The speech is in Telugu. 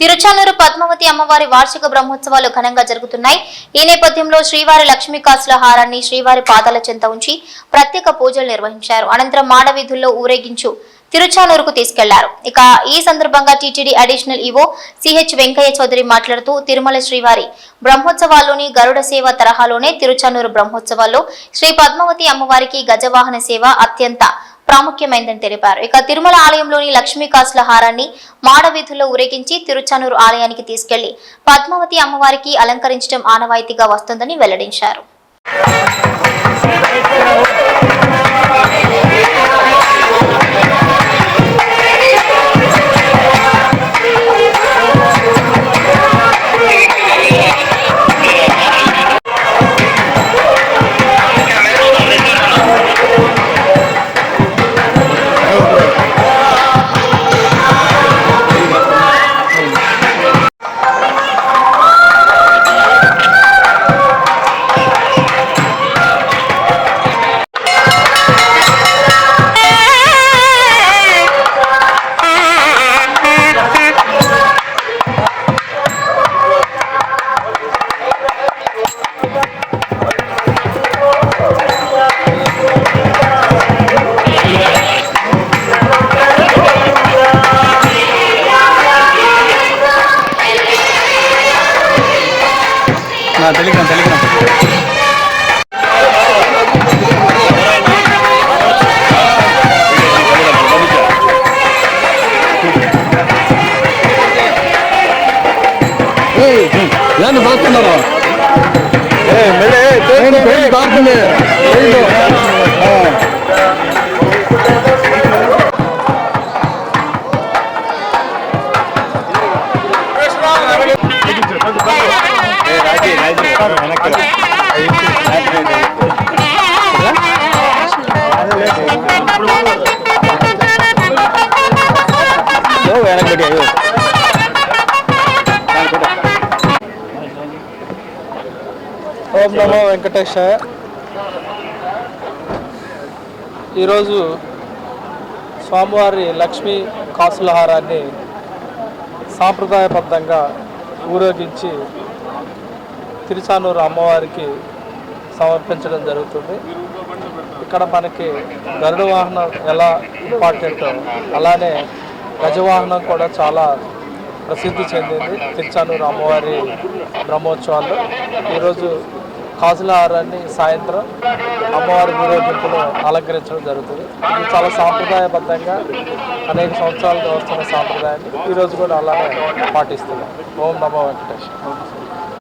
తిరుచానూరు పద్మావతి అమ్మవారి వార్షిక బ్రహ్మోత్సవాలు ఘనంగా జరుగుతున్నాయి. ఈ నేపథ్యంలో శ్రీవారి లక్ష్మీ కాసుల హారాన్ని శ్రీవారి పాదాల చెంత ఉంచి ప్రత్యేక పూజలు నిర్వహించారు. అనంతరం మాడవీధుల్లో ఊరేగించు తిరుచానూరుకు తీసుకెళ్ళారు. ఇక ఈ సందర్భంగా TTD additional EO CH Venkaiah Chowdary మాట్లాడుతూ తిరుమల శ్రీవారి బ్రహ్మోత్సవాల్లోని గరుడ సేవ తరహాలోనే తిరుచానూరు బ్రహ్మోత్సవాల్లో శ్రీ పద్మావతి అమ్మవారికి గజవాహన సేవ అత్యంత ప్రాముఖ్యమైందని తెలిపారు. ఇక తిరుమల ఆలయంలోని లక్ష్మీకాసుల హారాన్ని మాడవీధుల్లో ఊరేగించి తిరుచానూరు ఆలయానికి తీసుకెళ్ళి పద్మావతి అమ్మవారికి అలంకరించడం ఆనవాయితీగా వస్తుందని వెల్లడించారు. நான் தெளிக்கிறேன் தெளிக்கிறேன் ஏன்னு பார்த்துனாரா ஏ மெல்லே பேர் பார்க்கணும் వెనక్కి అయ్యో ఓం నమో వెంకటేశాయ ఈరోజు స్వామివారి లక్ష్మీ కాసులహారాన్ని సాంప్రదాయబద్ధంగా ఊరేగించి తిరుచానూరు అమ్మవారికి సమర్పించడం జరుగుతుంది. ఇక్కడ మనకి గరుడ వాహనం ఎలా ఇంపార్టెంటో అలానే గజవాహనం కూడా చాలా ప్రసిద్ధి చెందింది. తిరుచానూరు అమ్మవారి బ్రహ్మోత్సవాల్లో. ఈరోజు కాసులహారాన్ని సాయంత్రం అమ్మవారి ఊరేగింపులో అలంకరించడం జరుగుతుంది. ఇది చాలా సాంప్రదాయబద్ధంగా అనేక సంవత్సరాలుగా వస్తున్న సాంప్రదాయాన్ని ఈరోజు కూడా అలానే పాటిస్తున్నాం. ఓం నమో వెంకటేశ్వర